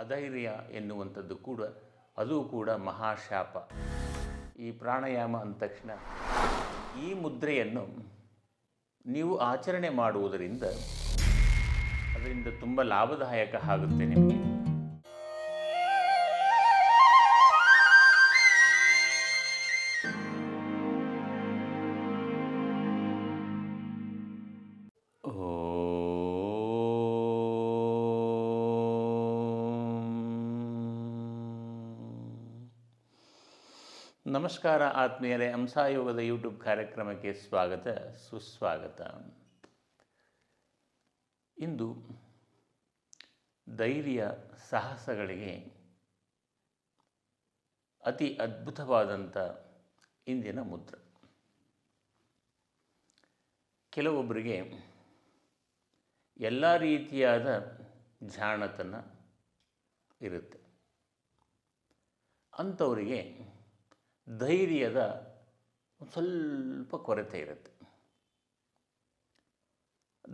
ಅಧೈರ್ಯ ಎನ್ನುವಂಥದ್ದು ಕೂಡ, ಅದು ಕೂಡ ಮಹಾಶಾಪ. ಈ ಪ್ರಾಣಾಯಾಮ ಅಂದ ತಕ್ಷಣ ಈ ಮುದ್ರೆಯನ್ನು ನೀವು ಆಚರಣೆ ಮಾಡುವುದರಿಂದ ಅದರಿಂದ ತುಂಬ ಲಾಭದಾಯಕ ಆಗುತ್ತೆ ನಿಮಗೆ. ನಮಸ್ಕಾರ ಆತ್ಮೀಯರೇ, ಹಂಸಾಯೋಗದ ಯೂಟ್ಯೂಬ್ ಕಾರ್ಯಕ್ರಮಕ್ಕೆ ಸ್ವಾಗತ, ಸುಸ್ವಾಗತ. ಇಂದು ಧೈರ್ಯ ಸಾಹಸಗಳಿಗೆ ಅತಿ ಅದ್ಭುತವಾದಂಥ ಇಂದಿನ ಮುದ್ರ. ಕೆಲವೊಬ್ಬರಿಗೆ ಎಲ್ಲ ರೀತಿಯಾದ ಜಾಣತನ ಇರುತ್ತೆ. ಅಂಥವರಿಗೆ ಧೈರ್ಯದ ಸ್ವಲ್ಪ ಕೊರತೆ ಇರುತ್ತೆ.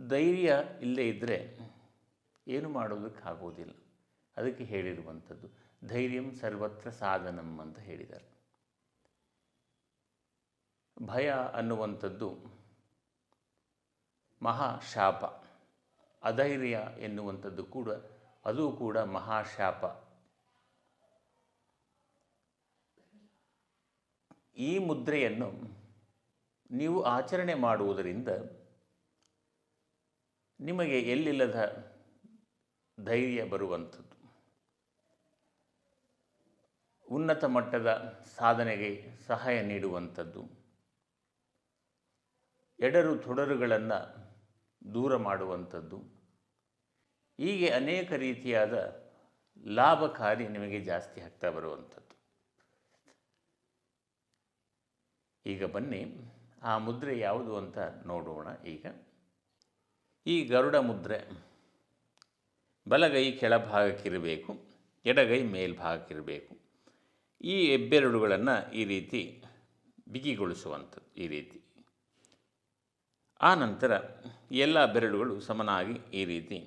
ಧೈರ್ಯ ಇಲ್ಲೇ ಇದ್ದರೆ ಏನು ಮಾಡೋದಕ್ಕಾಗೋದಿಲ್ಲ ಅದಕ್ಕೆ ಹೇಳಿರುವಂಥದ್ದು, ಧೈರ್ಯಂ ಸರ್ವತ್ರ ಸಾಧನಂ ಅಂತ ಹೇಳಿದ್ದಾರೆ. ಭಯ ಅನ್ನುವಂಥದ್ದು ಮಹಾಶಾಪ. ಅಧೈರ್ಯ ಎನ್ನುವಂಥದ್ದು ಕೂಡ, ಅದು ಕೂಡ ಮಹಾಶಾಪ. ಈ ಮುದ್ರೆಯನ್ನು ನೀವು ಆಚರಣೆ ಮಾಡುವುದರಿಂದ ನಿಮಗೆ ಎಲ್ಲಿಲ್ಲದ ಧೈರ್ಯ ಬರುವಂಥದ್ದು. ಉನ್ನತ ಮಟ್ಟದ ಸಾಧನೆಗೆ ಸಹಾಯ ನೀಡುವಂಥದ್ದು. ಎಡರು ತೊಡರುಗಳನ್ನು ದೂರ ಮಾಡುವಂಥದ್ದು. ಹೀಗೆ ಅನೇಕ ರೀತಿಯಾದ ಲಾಭಕಾರಿ ನಿಮಗೆ ಜಾಸ್ತಿ ಆಗ್ತಾ ಬರುವಂಥದ್ದು. ಈಗ ಬನ್ನಿ, ಆ ಮುದ್ರೆ ಯಾವುದು ಅಂತ ನೋಡೋಣ ಈಗ. ಈ ಗರುಡ ಮುದ್ರೆ ಬಲಗೈ ಕೆಳಭಾಗಕ್ಕಿರಬೇಕು, ಎಡಗೈ ಮೇಲ್ಭಾಗಕ್ಕಿರಬೇಕು. ಈ ಹೆಬ್ಬೆರಡುಗಳನ್ನು ಈ ರೀತಿ ಬಿಗಿಗೊಳಿಸುವಂಥದ್ದು, ಈ ರೀತಿ. ಆ ನಂತರ ಎಲ್ಲ ಬೆರಳುಗಳು ಸಮನಾಗಿ ಈ ರೀತಿ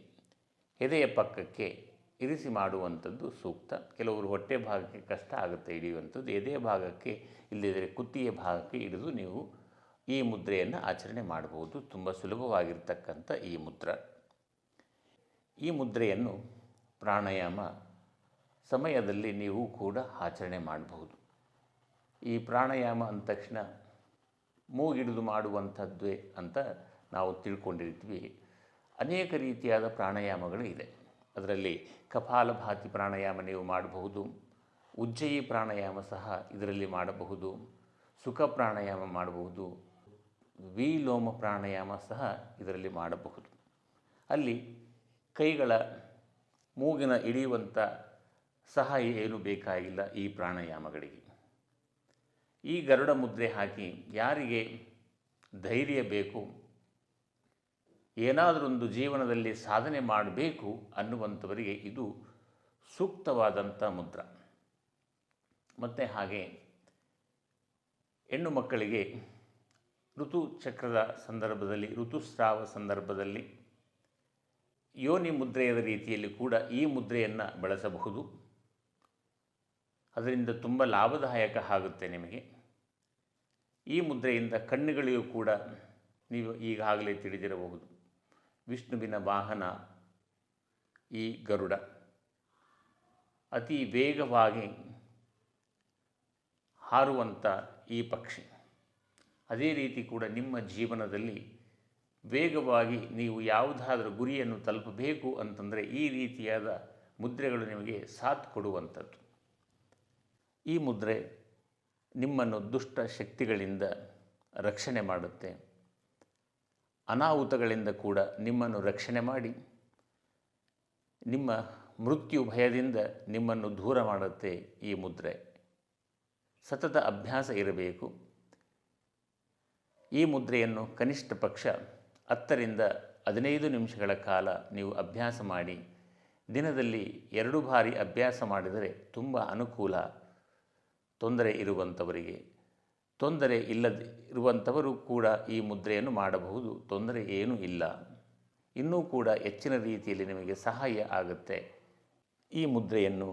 ಎದೆಯ ಪಕ್ಕಕ್ಕೆ ಇರಿಸಿ ಮಾಡುವಂಥದ್ದು ಸೂಕ್ತ. ಕೆಲವರು ಹೊಟ್ಟೆ ಭಾಗಕ್ಕೆ ಕಷ್ಟ ಆಗುತ್ತೆ ಹಿಡಿಯುವಂಥದ್ದು. ಎದೆ ಭಾಗಕ್ಕೆ ಇಲ್ಲದಿದ್ದರೆ ಕುತ್ತಿಯ ಭಾಗಕ್ಕೆ ಹಿಡಿದು ನೀವು ಈ ಮುದ್ರೆಯನ್ನು ಆಚರಣೆ ಮಾಡಬಹುದು. ತುಂಬ ಸುಲಭವಾಗಿರ್ತಕ್ಕಂಥ ಈ ಮುದ್ರ. ಈ ಮುದ್ರೆಯನ್ನು ಪ್ರಾಣಾಯಾಮ ಸಮಯದಲ್ಲಿ ನೀವು ಕೂಡ ಆಚರಣೆ ಮಾಡಬಹುದು. ಈ ಪ್ರಾಣಾಯಾಮ ಅಂದ ತಕ್ಷಣ ಮೂಗಿಡಿದು ಮಾಡುವಂಥದ್ದೇ ಅಂತ ನಾವು ತಿಳ್ಕೊಂಡಿರ್ತೀವಿ. ಅನೇಕ ರೀತಿಯಾದ ಪ್ರಾಣಾಯಾಮಗಳು ಇದೆ. ಅದರಲ್ಲಿ ಕಪಾಲಭಾತಿ ಪ್ರಾಣಾಯಾಮ ನೀವು ಮಾಡಬಹುದು, ಉಜ್ಜಯಿ ಪ್ರಾಣಾಯಾಮ ಸಹ ಇದರಲ್ಲಿ ಮಾಡಬಹುದು, ಸುಖ ಪ್ರಾಣಾಯಾಮ ಮಾಡಬಹುದು, ವಿಲೋಮ ಪ್ರಾಣಾಯಾಮ ಸಹ ಇದರಲ್ಲಿ ಮಾಡಬಹುದು. ಅಲ್ಲಿ ಕೈಗಳ ಮೂಗಿನ ಇಳಿಯುವಂಥ ಸಹಾಯ ಏನು ಬೇಕಾಗಿಲ್ಲ ಈ ಪ್ರಾಣಾಯಾಮಗಳಿಗೆ. ಈ ಗರುಡ ಮುದ್ರೆ ಹಾಕಿ ಯಾರಿಗೆ ಧೈರ್ಯ ಬೇಕು ಏನಾದರೊಂದು ಜೀವನದಲ್ಲಿ ಸಾಧನೆ ಮಾಡಬೇಕು ಅನ್ನುವಂಥವರಿಗೆ ಇದು ಸೂಕ್ತವಾದಂಥ ಮುದ್ರ. ಮತ್ತು ಹಾಗೆ ಹೆಣ್ಣು ಮಕ್ಕಳಿಗೆ ಋತುಚಕ್ರದ ಸಂದರ್ಭದಲ್ಲಿ ಋತುಸ್ರಾವ ಸಂದರ್ಭದಲ್ಲಿ ಯೋನಿ ಮುದ್ರೆಯದ ರೀತಿಯಲ್ಲಿ ಕೂಡ ಈ ಮುದ್ರೆಯನ್ನು ಬಳಸಬಹುದು. ಅದರಿಂದ ತುಂಬ ಲಾಭದಾಯಕ ಆಗುತ್ತೆ ನಿಮಗೆ. ಈ ಮುದ್ರೆಯಿಂದ ಕಣ್ಣುಗಳಿಗೂ ಕೂಡ ನೀವು ಈಗಾಗಲೇ ತಿಳಿದಿರಬಹುದು. ವಿಷ್ಣುವಿನ ವಾಹನ ಈ ಗರುಡ. ಅತಿ ವೇಗವಾಗಿ ಹಾರುವಂಥ ಈ ಪಕ್ಷಿ. ಅದೇ ರೀತಿ ಕೂಡ ನಿಮ್ಮ ಜೀವನದಲ್ಲಿ ವೇಗವಾಗಿ ನೀವು ಯಾವುದಾದ್ರೂ ಗುರಿಯನ್ನು ತಲುಪಬೇಕು ಅಂತಂದರೆ ಈ ರೀತಿಯಾದ ಮುದ್ರೆಗಳು ನಿಮಗೆ ಸಾಥ್ ಕೊಡುವಂಥದ್ದು. ಈ ಮುದ್ರೆ ನಿಮ್ಮನ್ನು ದುಷ್ಟ ಶಕ್ತಿಗಳಿಂದ ರಕ್ಷಣೆ ಮಾಡುತ್ತೆ. ಅನಾಹುತಗಳಿಂದ ಕೂಡ ನಿಮ್ಮನ್ನು ರಕ್ಷಣೆ ಮಾಡಿ. ನಿಮ್ಮ ಮೃತ್ಯು ಭಯದಿಂದ ನಿಮ್ಮನ್ನು ದೂರ ಮಾಡುತ್ತೆ ಈ ಮುದ್ರೆ. ಸತತ ಅಭ್ಯಾಸ ಇರಬೇಕು. ಈ ಮುದ್ರೆಯನ್ನು ಕನಿಷ್ಠ ಪಕ್ಷ ಹತ್ತರಿಂದ ಹದಿನೈದು ನಿಮಿಷಗಳ ಕಾಲ ನೀವು ಅಭ್ಯಾಸ ಮಾಡಿ. ದಿನದಲ್ಲಿ ಎರಡು ಬಾರಿ ಅಭ್ಯಾಸ ಮಾಡಿದರೆ ತುಂಬ ಅನುಕೂಲ, ತೊಂದರೆ ಇರುವಂಥವರಿಗೆ. ತೊಂದರೆ ಇಲ್ಲದೆ ಇರುವಂಥವರು ಕೂಡ ಈ ಮುದ್ರೆಯನ್ನು ಮಾಡಬಹುದು. ತೊಂದರೆ ಏನೂ ಇಲ್ಲ. ಇನ್ನೂ ಕೂಡ ಹೆಚ್ಚಿನ ರೀತಿಯಲ್ಲಿ ನಿಮಗೆ ಸಹಾಯ ಆಗುತ್ತೆ. ಈ ಮುದ್ರೆಯನ್ನು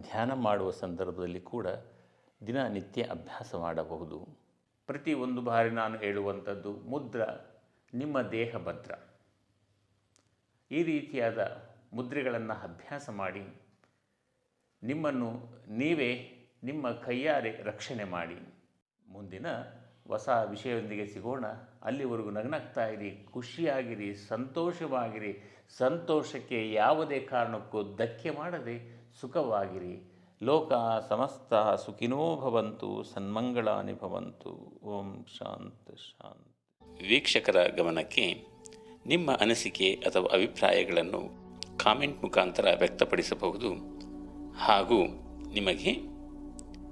ಧ್ಯಾನ ಮಾಡುವ ಸಂದರ್ಭದಲ್ಲಿ ಕೂಡ ದಿನನಿತ್ಯ ಅಭ್ಯಾಸ ಮಾಡಬಹುದು. ಪ್ರತಿ ಒಂದು ಬಾರಿ ನಾನು ಹೇಳುವಂಥದ್ದು, ಮುದ್ರ ನಿಮ್ಮ ದೇಹ ಭದ್ರ. ಈ ರೀತಿಯಾದ ಮುದ್ರೆಗಳನ್ನು ಅಭ್ಯಾಸ ಮಾಡಿ, ನಿಮ್ಮನ್ನು ನೀವೇ ನಿಮ್ಮ ಕೈಯಾರೆ ರಕ್ಷಣೆ ಮಾಡಿ. ಮುಂದಿನ ಹೊಸ ವಿಷಯದೊಂದಿಗೆ ಸಿಗೋಣ. ಅಲ್ಲಿವರೆಗೂ ನಗ್ನಾಗ್ತಾ ಇರಿ, ಖುಷಿಯಾಗಿರಿ, ಸಂತೋಷವಾಗಿರಿ. ಸಂತೋಷಕ್ಕೆ ಯಾವುದೇ ಕಾರಣಕ್ಕೂ ಧಕ್ಕೆ ಮಾಡದೆ ಸುಖವಾಗಿರಿ. ಲೋಕ ಸಮಸ್ತ ಸುಖಿನೋ ಭವಂತು, ಸನ್ಮಂಗಳಾನಿ ಭವಂತು. ಓಂ ಶಾಂತ ಶಾಂತ. ವೀಕ್ಷಕರ ಗಮನಕ್ಕೆ ನಿಮ್ಮ ಅನಿಸಿಕೆ ಅಥವಾ ಅಭಿಪ್ರಾಯಗಳನ್ನು ಕಾಮೆಂಟ್ ಮುಖಾಂತರ ವ್ಯಕ್ತಪಡಿಸಬಹುದು. ಹಾಗೂ ನಿಮಗೆ